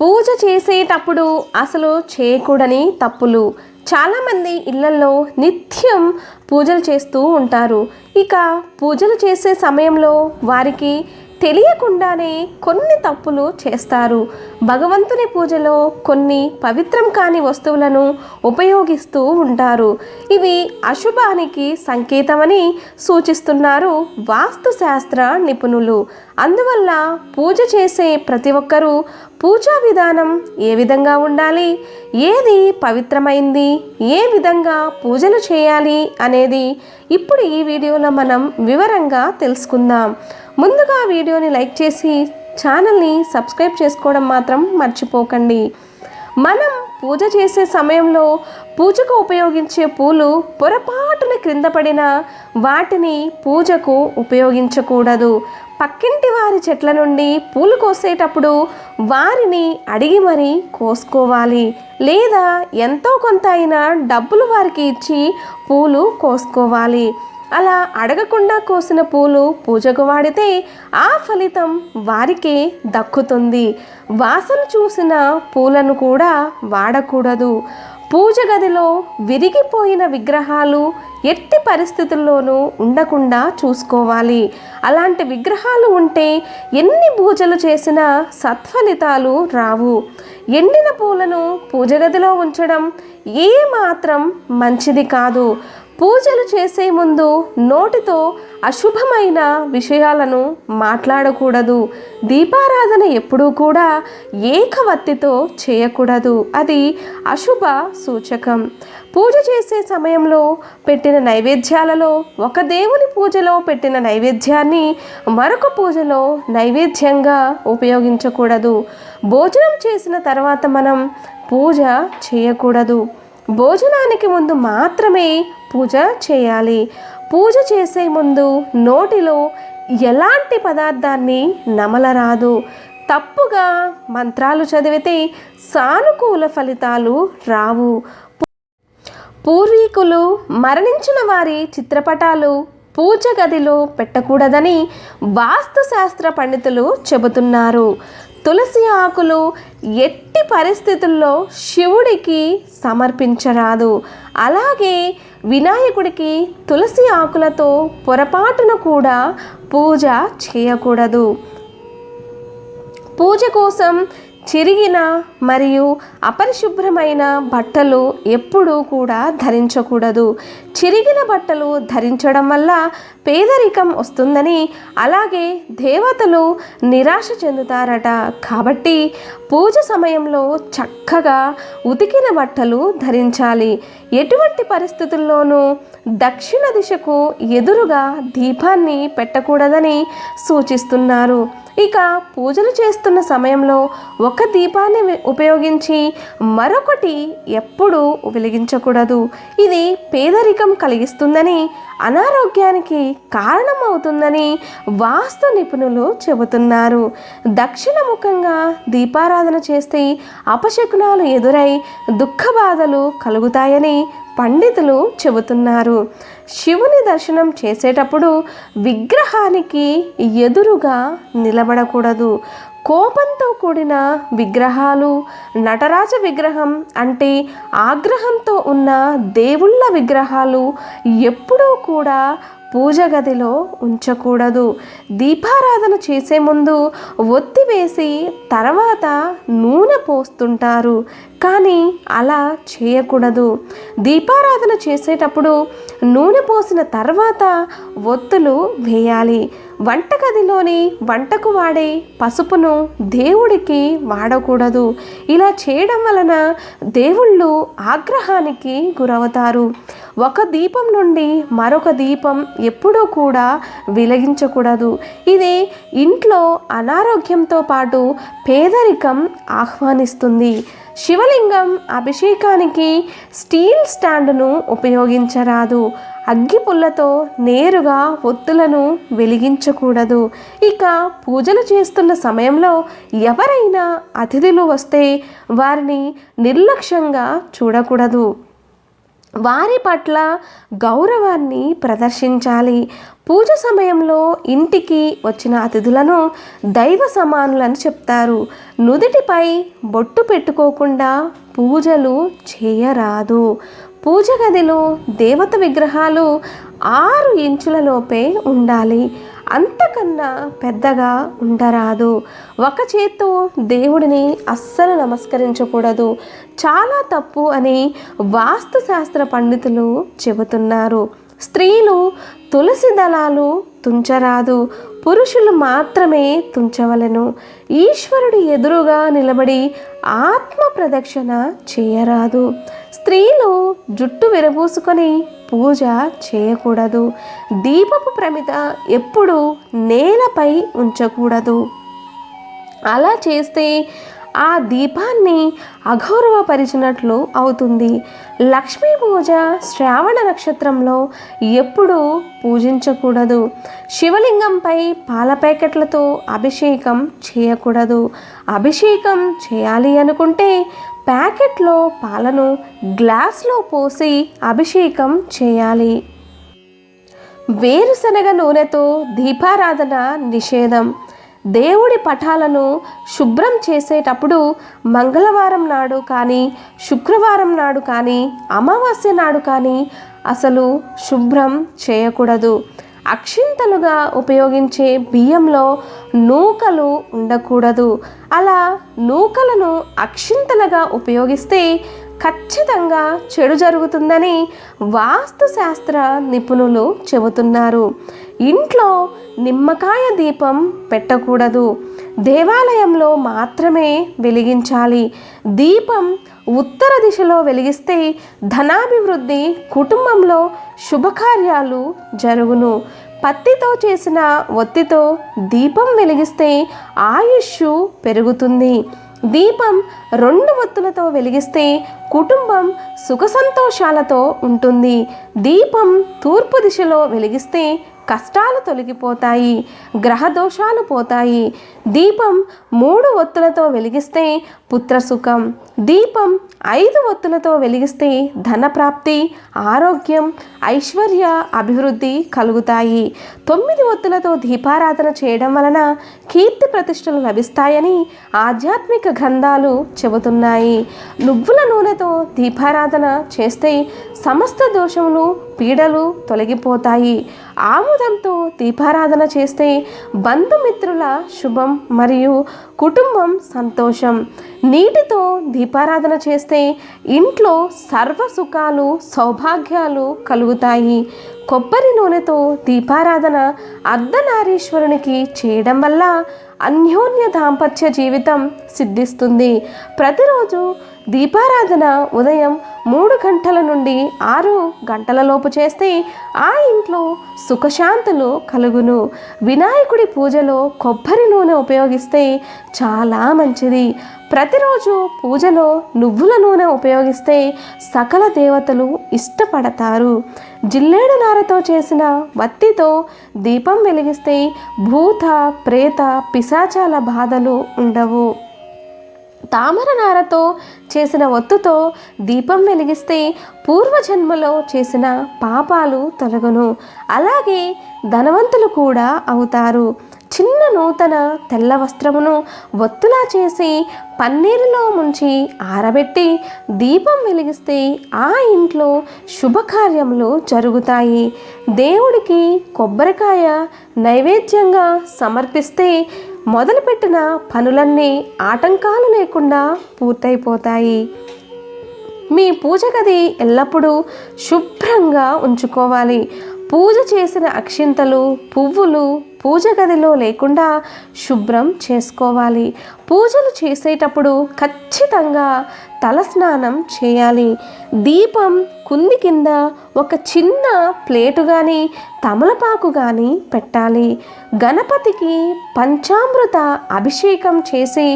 పూజ చేసేటప్పుడు అసలు చేయకూడని తప్పులు. చాలామంది ఇళ్ళలో నిత్యం పూజలు చేస్తూ ఉంటారు. ఇక పూజలు చేసే సమయంలో వారికి తెలియకుండానే కొన్ని తప్పులు చేస్తారు. భగవంతుని పూజలో కొన్ని పవిత్రం కాని వస్తువులను ఉపయోగిస్తూ ఉంటారు. ఇవి అశుభానికి సంకేతమని సూచిస్తున్నారు వాస్తుశాస్త్ర నిపుణులు. అందువల్ల పూజ చేసే ప్రతి ఒక్కరూ పూజా విధానం ఏ విధంగా ఉండాలి? ఏది పవిత్రమైంది? ఏ విధంగా పూజలు చేయాలి? అనేది ఇప్పుడు ఈ వీడియోలో మనం వివరంగా తెలుసుకుందాం. ముందుగా వీడియోని లైక్ చేసి ఛానల్ని సబ్స్క్రైబ్ చేసుకోవడం మాత్రం మర్చిపోకండి. మనం పూజ చేసే సమయంలో పూజకు ఉపయోగించే పూలు పొరపాటున క్రింద పడిన వాటిని పూజకు ఉపయోగించకూడదు. పక్కింటి వారి చెట్ల నుండి పూలు కోసేటప్పుడు వారిని అడిగి మరీ కోసుకోవాలి. లేదా ఎంతో కొంత అయినా డబ్బులు వారికి ఇచ్చి పూలు కోసుకోవాలి. అలా అడగకుండా కోసిన పూలు పూజకు వాడితే ఆ ఫలితం వారికే దక్కుతుంది. వాసన చూసిన పూలను కూడా వాడకూడదు. పూజ గదిలో విరిగిపోయిన విగ్రహాలు ఎట్టి పరిస్థితుల్లోనూ ఉండకుండా చూసుకోవాలి. అలాంటి విగ్రహాలు ఉంటే ఎన్ని పూజలు చేసినా సత్ఫలితాలు రావు. ఎండిన పూలను పూజ గదిలో ఉంచడం ఏ మాత్రం మంచిది కాదు. పూజలు చేసే ముందు నోటితో అశుభమైన విషయాలను మాట్లాడకూడదు. దీపారాధన ఎప్పుడూ కూడా ఏకవత్తితో చేయకూడదు. అది అశుభ సూచకం. పూజ చేసే సమయంలో పెట్టిన నైవేద్యాలలో ఒక దేవుని పూజలో పెట్టిన నైవేద్యాన్ని మరొక పూజలో నైవేద్యంగా ఉపయోగించకూడదు. భోజనం చేసిన తర్వాత మనం పూజ చేయకూడదు. భోజనానికి ముందు మాత్రమే పూజ చేయాలి. పూజ చేసే ముందు నోటిలో ఎలాంటి పదార్థాన్ని నమలరాదు. తప్పుగా మంత్రాలు చదివితే సానుకూల ఫలితాలు రావు. పూర్వీకులు మరణించిన వారి చిత్రపటాలు పూజ గదిలో పెట్టకూడదని వాస్తుశాస్త్ర పండితులు చెబుతున్నారు. తులసి ఆకులు ఎట్టి పరిస్థితుల్లో శివుడికి సమర్పించరాదు. అలాగే వినాయకుడికి తులసి ఆకులతో పొరపాటున కూడా పూజ చేయకూడదు. పూజ కోసం చిరిగిన మరియు అపరిశుభ్రమైన బట్టలు ఎప్పుడూ కూడా ధరించకూడదు. చిరిగిన బట్టలు ధరించడం వల్ల పేదరికం వస్తుందని అలాగే దేవతలు నిరాశ చెందుతారట. కాబట్టి పూజ సమయంలో చక్కగా ఉతికిన బట్టలు ధరించాలి. ఎటువంటి పరిస్థితుల్లోనూ దక్షిణ దిశకు ఎదురుగా దీపాన్ని పెట్టకూడదని సూచిస్తున్నారు. ఇక పూజలు చేస్తున్న సమయంలో ఒక దీపాన్ని ఉపయోగించి మరొకటి ఎప్పుడూ వెలిగించకూడదు. ఇది పేదరికం కలిగిస్తుందని అనారోగ్యానికి కారణమవుతుందని వాస్తు నిపుణులు చెబుతున్నారు. దక్షిణముఖంగా దీపారాధన చేస్తే అపశకునాలు ఎదురై దుఃఖ బాధలు కలుగుతాయని పండితులు చెబుతున్నారు. శివుని దర్శనం చేసేటప్పుడు విగ్రహానికి ఎదురుగా నిలబడకూడదు. కోపంతో కూడిన విగ్రహాలు నటరాజ విగ్రహం అంటే ఆగ్రహంతో ఉన్న దేవుళ్ళ విగ్రహాలు ఎప్పుడూ కూడా పూజ గదిలో ఉంచకూడదు. దీపారాధన చేసే ముందు ఒత్తి వేసి తర్వాత నూనె పోస్తుంటారు. కానీ అలా చేయకూడదు. దీపారాధన చేసేటప్పుడు నూనె పోసిన తర్వాత ఒత్తులు వేయాలి. వంటగదిలోని వంటకు వాడే పసుపును దేవుడికి వాడకూడదు. ఇలా చేయడం వలన దేవుళ్ళు ఆగ్రహానికి గురవుతారు. ఒక దీపం నుండి మరొక దీపం ఎప్పుడూ కూడా వెలిగించకూడదు. ఇది ఇంట్లో అనారోగ్యంతో పాటు పేదరికం ఆహ్వానిస్తుంది. శివలింగం అభిషేకానికి స్టీల్ స్టాండును ఉపయోగించరాదు. అగ్గిపుల్లతో నేరుగా ఒత్తులను వెలిగించకూడదు. ఇక పూజలు చేస్తున్న సమయంలో ఎవరైనా అతిథులు వస్తే వారిని నిర్లక్ష్యంగా చూడకూడదు. వారి పట్ల గౌరవాన్ని ప్రదర్శించాలి. పూజ సమయంలో ఇంటికి వచ్చిన అతిథులను దైవ సమానులని చెప్తారు. నుదుటిపై బొట్టు పెట్టుకోకుండా పూజలు చేయరాదు. పూజ గదిలో దేవత విగ్రహాలు ఆరు ఇంచుల లోపే ఉండాలి. అంతకన్నా పెద్దగా ఉండరాదు. ఒక చేత్తో దేవుడిని అస్సలు నమస్కరించకూడదు. చాలా తప్పు అని వాస్తుశాస్త్ర పండితులు చెబుతున్నారు. స్త్రీలు తులసి దళాలు తుంచరాదు. పురుషులు మాత్రమే తుంచవలెను. ఈశ్వరుడి ఎదురుగా నిలబడి ఆత్మ ప్రదక్షిణ చేయరాదు. స్త్రీలు జుట్టు విరబూసుకొని పూజ చేయకూడదు. దీపపు ప్రమిద ఎప్పుడు నేలపై ఉంచకూడదు. అలా చేస్తే ఆ దీపాన్ని అగౌరవపరిచినట్లు అవుతుంది. లక్ష్మీ పూజ శ్రావణ నక్షత్రంలో ఎప్పుడూ పూజించకూడదు. శివలింగంపై పాల ప్యాకెట్లతో అభిషేకం చేయకూడదు. అభిషేకం చేయాలి అనుకుంటే ప్యాకెట్లో పాలను గ్లాస్లో పోసి అభిషేకం చేయాలి. వేరుశనగ నూనెతో దీపారాధన నిషేధం. దేవుడి పటాలను శుభ్రం చేసేటప్పుడు మంగళవారం నాడు కానీ శుక్రవారం నాడు కానీ అమావాస్య నాడు కానీ అసలు శుభ్రం చేయకూడదు. అక్షింతలుగా ఉపయోగించే బియ్యంలో నూకలు ఉండకూడదు. అలా నూకలను అక్షింతలుగా ఉపయోగిస్తే ఖచ్చితంగా చెడు జరుగుతుందని వాస్తుశాస్త్ర నిపుణులు చెబుతున్నారు. ఇంట్లో నిమ్మకాయ దీపం పెట్టకూడదు. దేవాలయంలో మాత్రమే వెలిగించాలి. దీపం ఉత్తర దిశలో వెలిగిస్తే ధనాభివృద్ధి కుటుంబంలో శుభకార్యాలు జరుగును. పత్తితో చేసిన ఒత్తితో దీపం వెలిగిస్తే ఆయుష్ పెరుగుతుంది. దీపం రెండు ఒత్తులతో వెలిగిస్తే కుటుంబం సుఖ సంతోషాలతో ఉంటుంది. దీపం తూర్పు దిశలో వెలిగిస్తే కష్టాలు తొలగిపోతాయి గ్రహ దోషాలు పోతాయి. దీపం మూడు ఒత్తులతో వెలిగిస్తే పుత్రసుఖం దీపం ఐదు ఒత్తులతో వెలిగిస్తే ధనప్రాప్తి ఆరోగ్యం ఐశ్వర్య అభివృద్ధి కలుగుతాయి. తొమ్మిది ఒత్తులతో దీపారాధన చేయడం వలన కీర్తి ప్రతిష్టలు లభిస్తాయని ఆధ్యాత్మిక గ్రంథాలు చెబుతున్నాయి. నువ్వుల నూనెతో దీపారాధన చేస్తే సమస్త దోషములు పీడలు తొలగిపోతాయి. ఆముదంతో దీపారాధన చేస్తే బంధుమిత్రుల శుభం మరియు కుటుంబం సంతోషం. నీటితో దీపారాధన చేస్తే ఇంట్లో సర్వ సుఖాలు సౌభాగ్యాలు కలుగుతాయి. కొబ్బరి నూనెతో దీపారాధన అర్ధనారీశ్వరునికి చేయడం వల్ల అన్యోన్య దాంపత్య జీవితం సిద్ధిస్తుంది. ప్రతిరోజు దీపారాధన ఉదయం మూడు గంటల నుండి ఆరు గంటలలోపు చేస్తే ఆ ఇంట్లో సుఖశాంతులు కలుగును. వినాయకుడి పూజలో కొబ్బరి నూనె ఉపయోగిస్తే చాలా మంచిది. ప్రతిరోజు పూజలో నువ్వుల నూనె ఉపయోగిస్తే సకల దేవతలు ఇష్టపడతారు. జిల్లేడు నారతో చేసిన వత్తితో దీపం వెలిగిస్తే భూత ప్రేత పిశాచాల బాధలు ఉండవు. తామర నారతో చేసిన ఒత్తుతో దీపం వెలిగిస్తే పూర్వజన్మలో చేసిన పాపాలు తొలగును. అలాగే ధనవంతులు కూడా అవుతారు. చిన్న నూతన తెల్ల వస్త్రమును ఒత్తులా చేసి పన్నీరులో ముంచి ఆరబెట్టి దీపం వెలిగిస్తే ఆ ఇంట్లో శుభకార్యములు జరుగుతాయి. దేవుడికి కొబ్బరికాయ నైవేద్యంగా సమర్పిస్తే మొదలుపెట్టిన పనులన్నీ ఆటంకాలు లేకుండా పూర్తయిపోతాయి. మీ పూజ గది ఎల్లప్పుడూ శుభ్రంగా ఉంచుకోవాలి. పూజ చేసిన అక్షింతలు పువ్వులు పూజ గదిలో లేకుండా శుభ్రం చేసుకోవాలి. పూజలు చేసేటప్పుడు ఖచ్చితంగా తలస్నానం చేయాలి. దీపం కుంది కింద ఒక చిన్న ప్లేటు కానీ తమలపాకు కానీ పెట్టాలి. గణపతికి పంచామృత అభిషేకం చేసి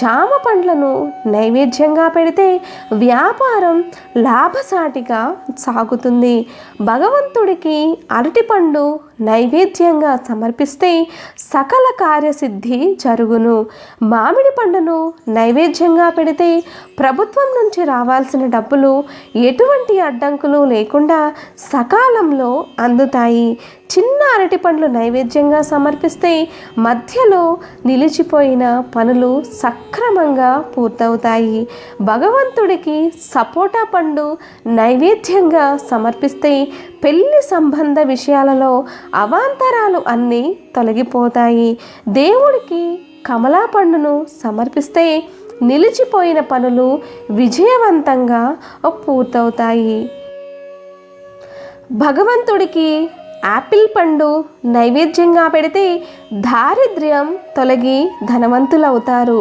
జామ పండ్లను నైవేద్యంగా పెడితే వ్యాపారం లాభసాటిగా సాగుతుంది. భగవంతుడికి అరటిపండు నైవేద్యంగా సమర్పిస్తే సకల కార్యసిద్ధి జరుగును. మామిడి పండును నైవేద్యంగా పెడితే ప్రభు ప్రభుత్వం నుంచి రావాల్సిన డబ్బులు ఎటువంటి అడ్డంకులు లేకుండా సకాలంలో అందుతాయి. చిన్న అరటి పండ్లు నైవేద్యంగా సమర్పిస్తే మధ్యలో నిలిచిపోయిన పనులు సక్రమంగా పూర్తవుతాయి. భగవంతుడికి సపోటా పండు నైవేద్యంగా సమర్పిస్తే పెళ్ళి సంబంధ విషయాలలో అవాంతరాలు అన్నీ తొలగిపోతాయి. దేవుడికి కమలా పండును సమర్పిస్తే నిలిచిపోయిన పనులు విజయవంతంగా పూర్తవుతాయి. భగవంతుడికి యాపిల్ పండు నైవేద్యంగా పెడితే దారిద్ర్యం తొలగి ధనవంతులవుతారు.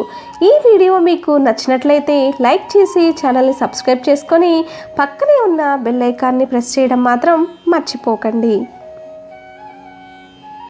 ఈ వీడియో మీకు నచ్చినట్లయితే లైక్ చేసి ఛానల్ని సబ్స్క్రైబ్ చేసుకొని పక్కనే ఉన్న బెల్ ఐకాన్ని ప్రెస్ చేయడం మాత్రం మర్చిపోకండి.